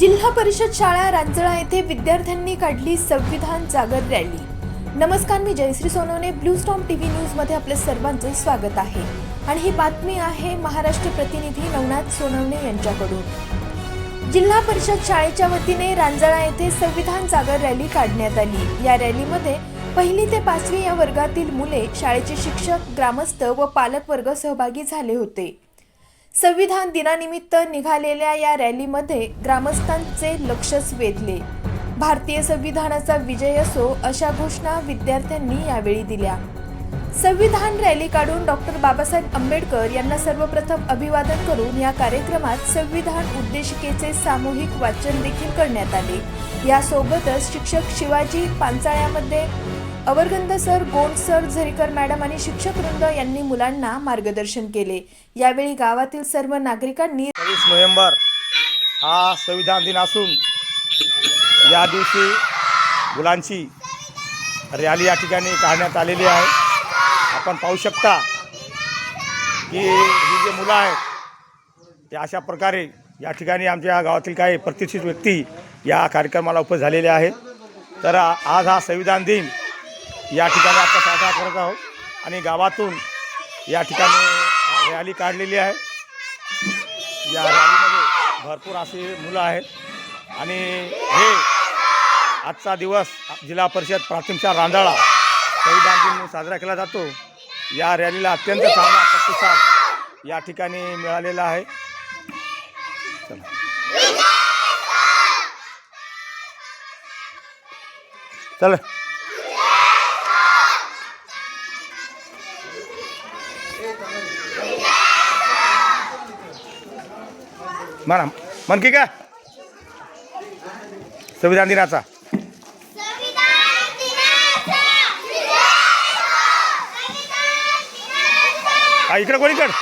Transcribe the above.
जिल्हा परिषद शाळा रांजळा येथे विद्यार्थ्यांनी काढली संविधान जागर रॅली. नमस्कार मी Jayashree Sonawane blue storm TV न्यूजमध्ये आपले सर्वांचे स्वागत आहे. आणि ही बातमी आहे महाराष्ट्र प्रतिनिधी नवनाथ सोनवणे यांच्याकडून. जिल्हा परिषद शाळेच्या वतीने रांजळा येथे संविधान जागर रॅली काढण्यात आली. या रॅलीमध्ये पहिली ते पाचवी या वर्गातील मुले शाळेचे शिक्षक ग्रामस्थ व पालक वर्ग सहभागी झाले होते. संविधान दिनानिमित्त निघालेल्या या रॅलीमध्ये ग्रामस्थांचे लक्षच वेधले. भारतीय संविधानाचा विजय असो अशा घोषणा विद्यार्थ्यांनी यावेळी दिल्या. संविधान रॅली काढून डॉक्टर बाबासाहेब आंबेडकर यांना सर्वप्रथम अभिवादन करून या कार्यक्रमात संविधान उद्देशिकेचे सामूहिक वाचन देखील करण्यात आले. यासोबतच शिक्षक Shivaji पांचाळ्यामध्ये Awargandh sir Gond sir Jharikar madam आणि शिक्षक वृंद यांनी मुलांना मार्गदर्शन केले. यावेळी गावातील सर्व नागरिकांनी तेवीस नोव्हेंबर हा संविधान दिन असून या दिवशी मुलांची रॅली या ठिकाणी काढण्यात आलेली आहे. आपण पाहू शकता की ही जे मुलं आहेत ते अशा प्रकारे या ठिकाणी आमच्या गावातील काही प्रतिष्ठित व्यक्ती या कार्यक्रमाला उपस्थित झालेले आहेत. तर आज हा संविधान दिन या ठिकाणी आपण साजरा करत आहोत. आणि गावातून या ठिकाणी रॅली काढलेली आहे. या रॅलीमध्ये भरपूर असे मुलं आहेत. आणि हे आजचा दिवस जिल्हा परिषद प्राथमिकच्या शाळा रांधाळा संविधान दिन म्हणून साजरा केला जातो. या रॅलीला अत्यंत चांगला प्रतिसाद या ठिकाणी मिळालेला आहे. चला. चल. म्हणा म्हण की का संविधान दिनाचा इकडे कोणीकडे